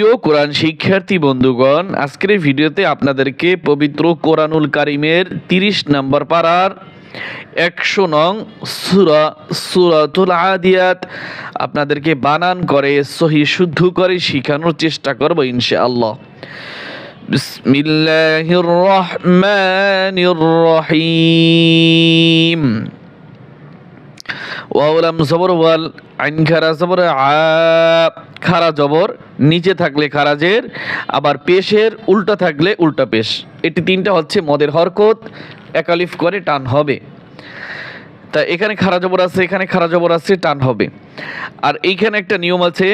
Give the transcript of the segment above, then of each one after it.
প্রিয় কোরআন শিক্ষার্থী বন্ধুগণ, আজকের ভিডিওতে আপনাদেরকে পবিত্র কোরআনুল কারিমের তিরিশ নম্বর পাড়ার একশো নং সুরা, সুরাতুল আদিয়াত আপনাদেরকে বানান করে, সহি শুদ্ধ করে শেখানোর চেষ্টা করব ইনশাআল্লাহ। বিসমিল্লাহির রহমানির রহিম। ওয়াউলাম জবর ওয়াল, আইন খারা জবর খারা জবর, নিচে থাকলে খারাজের, আবার পেশের উল্টা থাকলে উল্টা পেশ। এটি তিনটা হচ্ছে মদের হরকত, একালিফ করে টান হবে। তা এখানে খারা জবর আছে, এখানে খারা জবর আছে, টান হবে। আর এইখানে একটা নিয়ম আছে,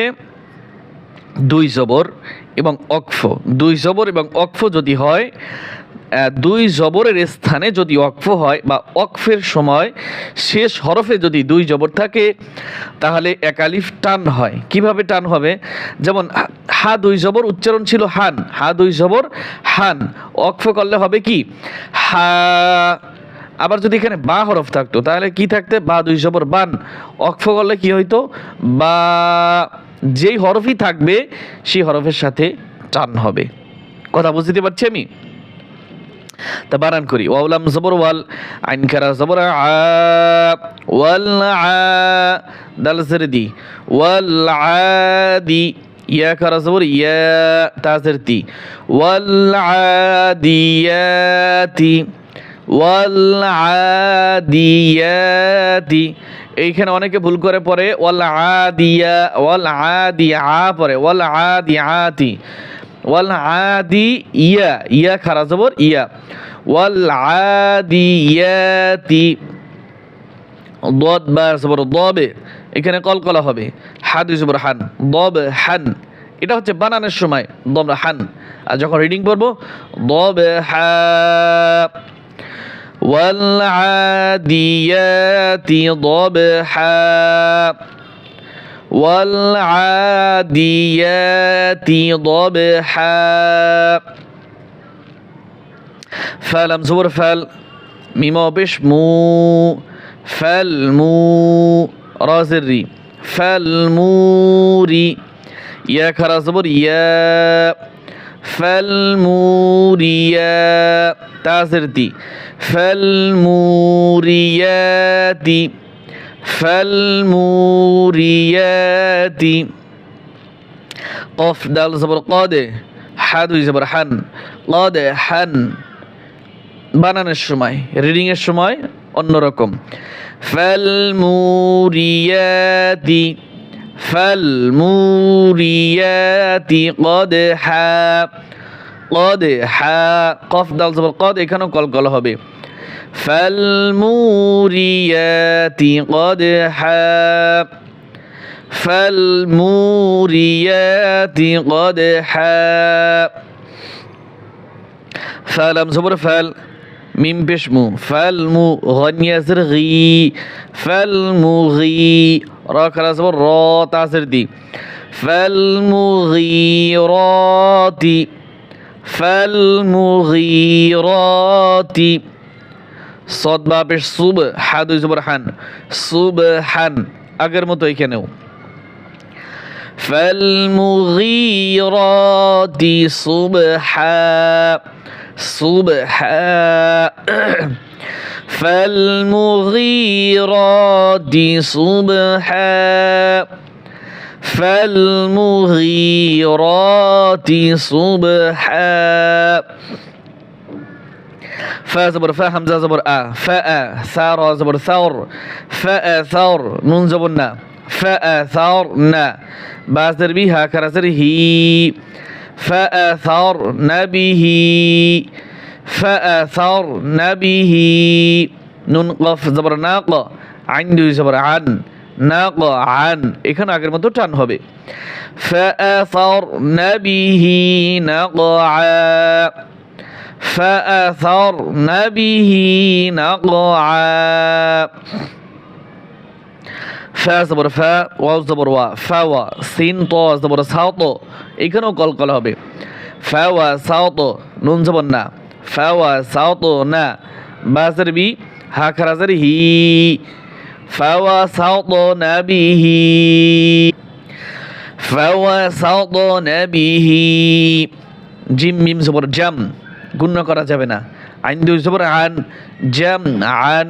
দুই জবর এবং অক্ফ। দুই জবর এবং অক্ফ যদি হয় দুই জবরের স্থানে যদি অক্ফ হয় বা অক্ফের সময় শেষ হরফে যদি দুই জবর থাকে, তাহলে একালিফ টান হয়। কীভাবে টান হবে? যেমন, হা- দুই জবর উচ্চারণ ছিল হান। হা দুই জবর, হান। অক্ফ করলে হবে কি? হা, আবার যদি এখানে বা হরফ থাকতো, তাহলে কি থাকতে? বা দুই জবর, বান। অক্ফ করলে কি হইতো? বা যেই হরফই থাকবে, সেই হরফের সাথে টান হবে। কথা বুঝতে পারছি আমি? তা বানান করি ওয়াউলাম জবর, ওয়াল, আইন খারা জবর, আ, ওয়াল, আ, দাল জের দি। ওয়াল আদি ইয়া খারা জবর, ইয়া তাজের তি। ওয়াল আদিয়াতি ওয়াল আদিয়াতি এইখানে অনেকে ভুল করে পড়ে ওয়াল আদিয়া ওয়াল আদিয়া পড়ে ওয়াল আদিয়াতি ওয়াল আদি ইয়া ইয়া খারা জবর ইয়া ওয়াল আদিয়াতি দদ বা জবর দবে এখানে কলকলা হবে হাদ জবর হান দব হান এটা হচ্ছে বানানোর সময় দব হান আর যখন রিডিং করবো দব হা والعاديات ضبحا والعاديات ضبحا. فلم زبر فل ميمو بش مو فالمو رازري فالموري يا كرا زبر يا فالموريا تازرتي فالموريات ফালমুরিয়াতি। কফ দাল জবর কদে হা দুই জবর হান, কদে হান। বানানোর সময়, রিডিংয়ের সময় অন্যরকম। ফালমুরিয়াতি ফালমুরিয়াতি, কদ হা কদ হা। কফ দাল জবর কদ, এখানেও কল কল হবে। فالموريات قدحا فالموريات قدحا فلم زبر فال. من بشمو فالمو زرغي يسر غي فالمغي. را كلا زبر را تعسر دي. فالمغيرات فالمغيرات صد بابش صب حد زبر حن صبحن اگر متو এখানেও فالمغيرات صبحا صبحا فالمغيرات صبحا فالمغيرات صبحا فا زبر فا همزة زبر أ فأ ثار زبر ثور فأ ثور نون زبر نا فأ ثور نا بازر بها كرزر هي فأثرن به فأثرن به নুন কফ জবর নাক আইন দুই জবর আন নাক আন এখানে আগের মতো টান হবে فأثرن به نقعا فأثرن به نقعا ফা জবর ফা ওয়াও জবর ওয়া ফা ওয়া সিন ত জবর সাও তো এখানেও কলকল হবে ফা ওয়া সাও তো নুন জবর না ফা ওয়া সাও তো না বাজার বি হা খারাজার হি ফা ওয়া সাও তো না বি হি فوسطن به জিম মিম জবর জাম গুণ্য করা যাবে না আইন দুই জবর আন জাম আন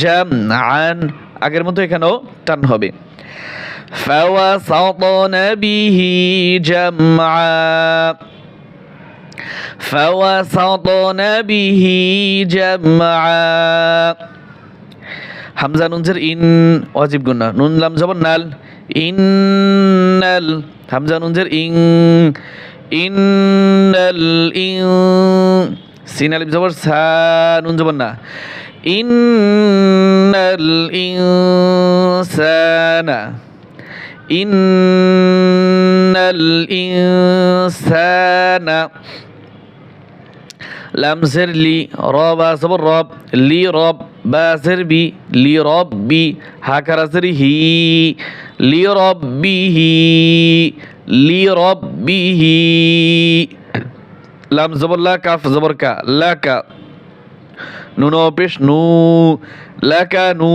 জাম আন আগের মতো এখানেও টান হবে فوسطن به جمعا فوسطن به جمعا হামজা নুনজের ইন ওয়াজিব গুন্না নুন লাম জবর নাল ইন্নাল হামজা নুনজের ইং ইন্নাল ইং সিন আলিফ জবর সা নুন জবর না। ইন্নাল ইনসানা ইন্নাল ইনসানা, লামসের লি রব আসবর রব, লি রব বাসের বি, লি রব বি হাকারাসের হি, লি রব বি হি, লি রব বি হি। লাম জবর লা, কাফ জবর জবরকা লাকা নুনো পেশ নু লাকা নু,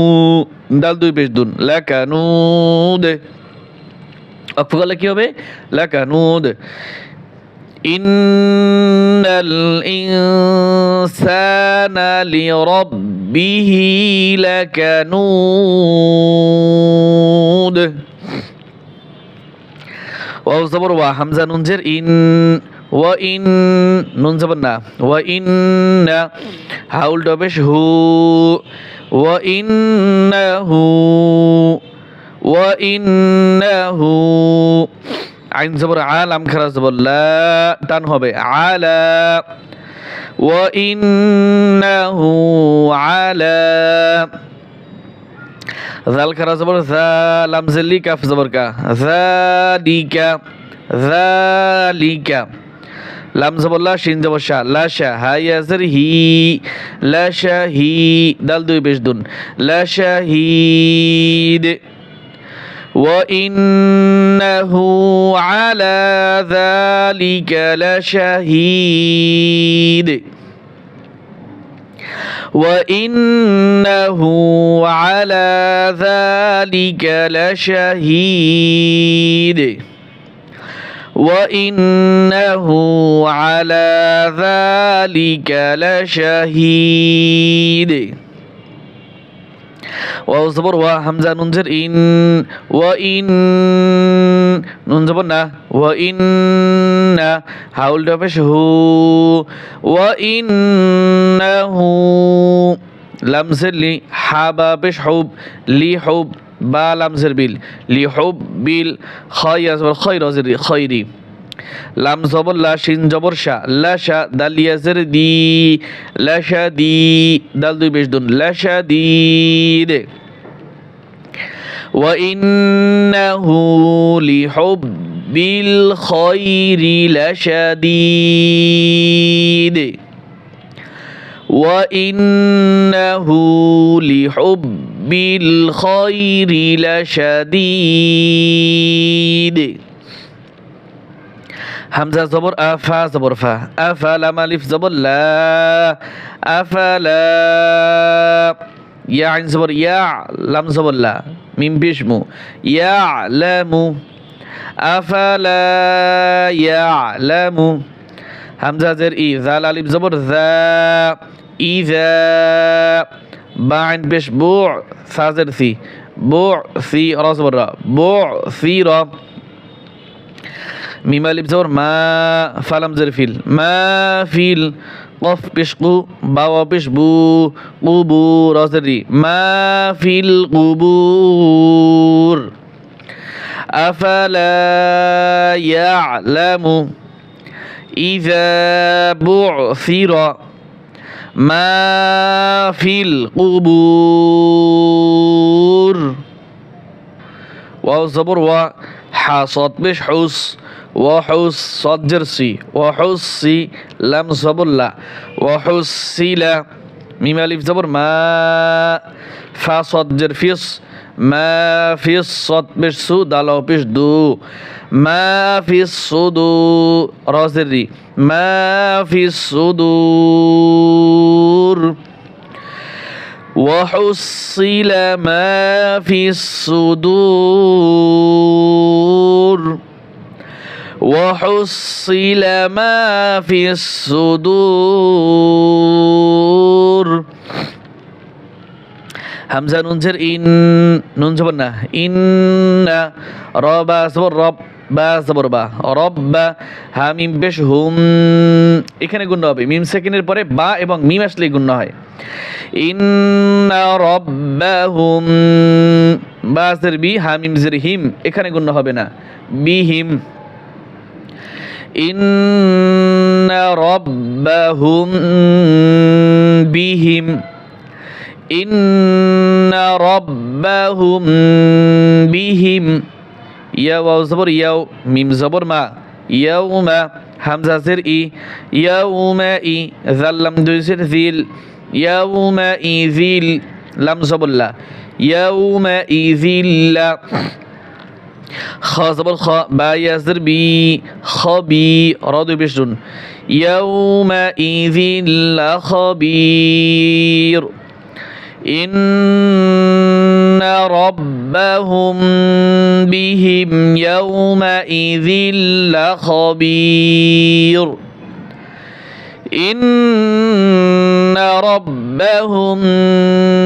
দাল দুই পেশ দুন লাকা নু দে। অক্ষ গলে কি হবে? লাকা নু দে। ইন্নাল ইনসানা লিরাব্বিহি লাকানুদ ওয়াও জবর ওয়া, হামজা নুনজের ইন إن وإن نون زبر نا وإن হাউল ডবেশ হু وإنه وإنه আইন জবর আলাম খারা জবর লা টান হবে আলা وإنه على ذال খারা জবর ذا লাম জেলি কাফ জবর কা ذلك ذلك লাম জবর লা শিন জবর শা লা শা হাই ইয়াজের হি লা শাহি দাল দুই বেশ দুন লা শাহিদ وإنه على ذلك لشهيد وإنه على ذلك لشهيد وإنه على ذلك لشهيد ওয়াও জবর ওয়া হামজা নুন জের ইন ওয়া ইন নুন জবর না ওয়া ইন না হাউল ডবেশ হু ওয়া ইন হু লামজের লি হাবা বেশ হুব লি হুব বা লামজের বিল লি হুব বিল খয় জবর খয় রজের খয়রি লাম জবর লা শিন জবর শা লা শা দাল ইয়াজের দি লা শা দি দাল দুই বেশ দুন লা শা দি দে وإنه لحب الخير لشديد وإنه لحب الخير لشديد. حمزة زبر أفا زبر فا. أفا لام ألف زبر لا. أفا لا. يا عين زبر يا لم زبر لا. ميم بيشمو. يعلم أفلا يعلم حمزة زر إي. ذا الألف زبر ذا. إذا باعن بش بوع سازر ثي. بوع ثي راس برا. بوع ثي را. ميما اللي بزور ما فلم زرفيل ما فيل. قف بشقو باو بشبو قبو راس ما في القبور أفلا يعلم. إذا بعثر ما في القبور. واو زبر و حاصد بش حس وحس صد جرسي وحسي لم زبر لا. وحسي لا. ميم ألف زبر ما. فا صد جرفيس. ما في الصد بش سو دالو بش دو ما في الصدور رازري ما في الصدور وحصل ما في الصدور وحصل ما في الصدور হামজা নুনজের ইন, নুন জবর না ইন রবা জবর রব বা জবর বা, রব বা হা মিম বেশ হুম, এখানে গুণ হবে। মিম সেকেন্ডের পরে বা এবং মিম আসলেই গুণ হয়। ইন্না রব্বাহুম বা জের বি হা মিম জের হিম, এখানে গুণ হবে না। বি হিম। ইন্না রব্বাহুম বিহিম ইন্না রব্বাহুম বিহিম ইয়া ওয়াও জবর ইয়াও মিম জবর মা ইয়াউমা হামজা জের ই ইয়াউমা ই জাল্লাম দুইসের জিল ইয়াউমা ই জিল লাম জবরলা ইয়াউমা ই জিল্লা জবর খ বা ইয়াজের বি খবি রদ বিশরুন ইয়াউমা ই জিল্লা খবির إن ربهم بهم يومئذ لخبير. إن ربهم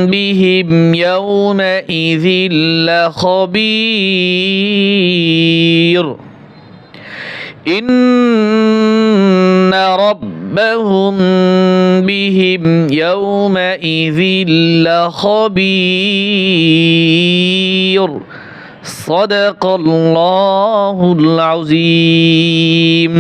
بهم يومئذ لخبير. إن ربهم بهم يومئذ لخبير. صدق الله العظيم.